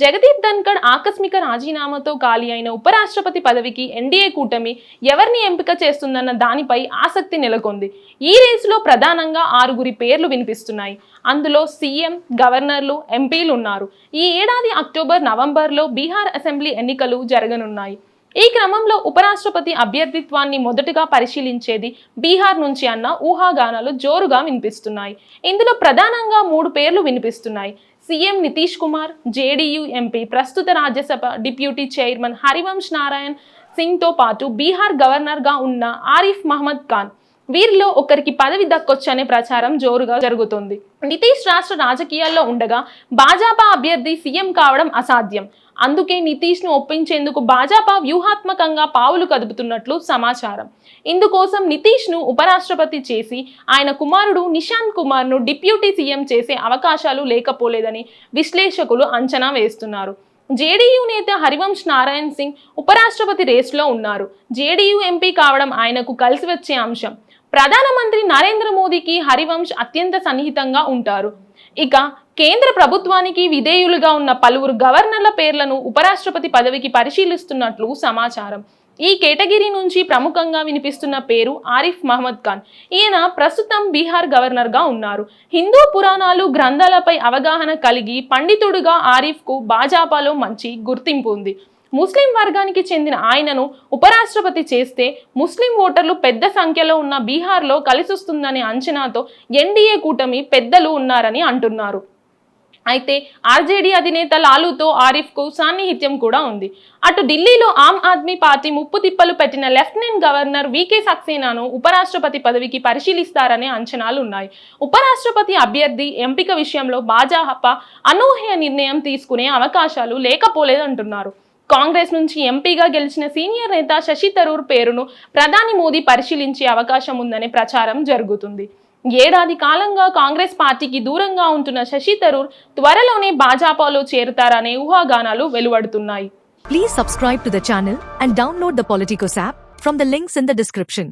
జగదీప్ ధన్కడ్ ఆకస్మిక రాజీనామాతో ఖాళీ అయిన ఉపరాష్ట్రపతి పదవికి ఎన్డీఏ కూటమి ఎవరిని ఎంపిక చేస్తుందన్న దానిపై ఆసక్తి నెలకొంది. ఈ రేసులో ప్రధానంగా ఆరుగురి పేర్లు వినిపిస్తున్నాయి. అందులో సీఎం గవర్నర్లు ఎంపీలు ఉన్నారు. ఈ ఏడాది అక్టోబర్ నవంబర్లో బీహార్ అసెంబ్లీ ఎన్నికలు జరగనున్నాయి. ఈ క్రమంలో ఉపరాష్ట్రపతి అభ్యర్థిత్వాన్ని మొదటగా పరిశీలించేది బీహార్ నుంచి అన్న ఊహాగానాలు జోరుగా వినిపిస్తున్నాయి. ఇందులో ప్రధానంగా మూడు పేర్లు వినిపిస్తున్నాయి. CM Nitish Kumar JDU MP ప్రస్తుత రాజ్యసభ డిప్యూటీ చైర్మన్ హరివంశ్ నారాయణ్ సింగ్తో పాటు బీహార్ గవర్నర్గా ఉన్న ఆరిఫ్ మహమ్మద్ ఖాన్. వీరిలో ఒకరికి పదవి దక్కొచ్చనే ప్రచారం జోరుగా జరుగుతుంది. నితీష్ రాష్ట్ర రాజకీయాల్లో ఉండగా భాజపా అభ్యర్థి సీఎం కావడం అసాధ్యం. అందుకే నితీష్ను ఒప్పించేందుకు భాజపా వ్యూహాత్మకంగా పావులు కదుపుతున్నట్లు సమాచారం. ఇందుకోసం నితీష్ను ఉపరాష్ట్రపతి చేసి ఆయన కుమారుడు నిశాంత్ కుమార్ను డిప్యూటీ సీఎం చేసే అవకాశాలు లేకపోలేదని విశ్లేషకులు అంచనా వేస్తున్నారు. జేడీయూ నేత హరివంశ్ నారాయణ్ సింగ్ ఉపరాష్ట్రపతి రేసులో ఉన్నారు. జేడీయూ ఎంపీ కావడం ఆయనకు కలిసి వచ్చే అంశం. ప్రధానమంత్రి నరేంద్ర మోదీకి హరివంశ్ అత్యంత సన్నిహితంగా ఉంటారు. ఇక కేంద్ర ప్రభుత్వానికి విధేయులుగా ఉన్న పలువురు గవర్నర్ల పేర్లను ఉపరాష్ట్రపతి పదవికి పరిశీలిస్తున్నట్లు సమాచారం. ఈ కేటగిరీ నుంచి ప్రముఖంగా వినిపిస్తున్న పేరు ఆరిఫ్ మహమ్మద్ ఖాన్. ఈయన ప్రస్తుతం బీహార్ గవర్నర్గా ఉన్నారు. హిందూ పురాణాలు గ్రంథాలపై అవగాహన కలిగి పండితుడుగా ఆరిఫ్కు భాజపాలో మంచి గుర్తింపు ఉంది. ముస్లిం వర్గానికి చెందిన ఆయనను ఉపరాష్ట్రపతి చేస్తే ముస్లిం ఓటర్లు పెద్ద సంఖ్యలో ఉన్న బీహార్లో కలిసొస్తుందనే అంచనాతో ఎన్డీఏ కూటమి పెద్దలు ఉన్నారని అంటున్నారు. అయితే ఆర్జేడీ అధినేత లాలూతో ఆరిఫ్కు సాన్నిహిత్యం కూడా ఉంది. అటు ఢిల్లీలో ఆమ్ ఆద్మీ పార్టీ ముప్పు తిప్పలు పెట్టిన లెఫ్టినెంట్ గవర్నర్ వికే సక్సేనాను ఉపరాష్ట్రపతి పదవికి పరిశీలిస్తారనే అంచనాలు ఉన్నాయి. ఉపరాష్ట్రపతి అభ్యర్థి ఎంపిక విషయంలో భాజపా అనూహ్య నిర్ణయం తీసుకునే అవకాశాలు లేకపోలేదంటున్నారు. కాంగ్రెస్ నుంచి ఎంపీగా గెలిచిన సీనియర్ నేత శశి తరూర్ పేరును ప్రధాని మోదీ పరిశీలించే అవకాశం ఉందనే ప్రచారం జరుగుతుంది. ఏడాది కాలంగా కాంగ్రెస్ పార్టీకి దూరంగా ఉంటున్న శశి తరూర్ త్వరలోనే భాజపాలో చేరుతారనే ఊహాగానాలు వెలువడుతున్నాయి. Please subscribe to the channel and download the Politicos app from the links in the description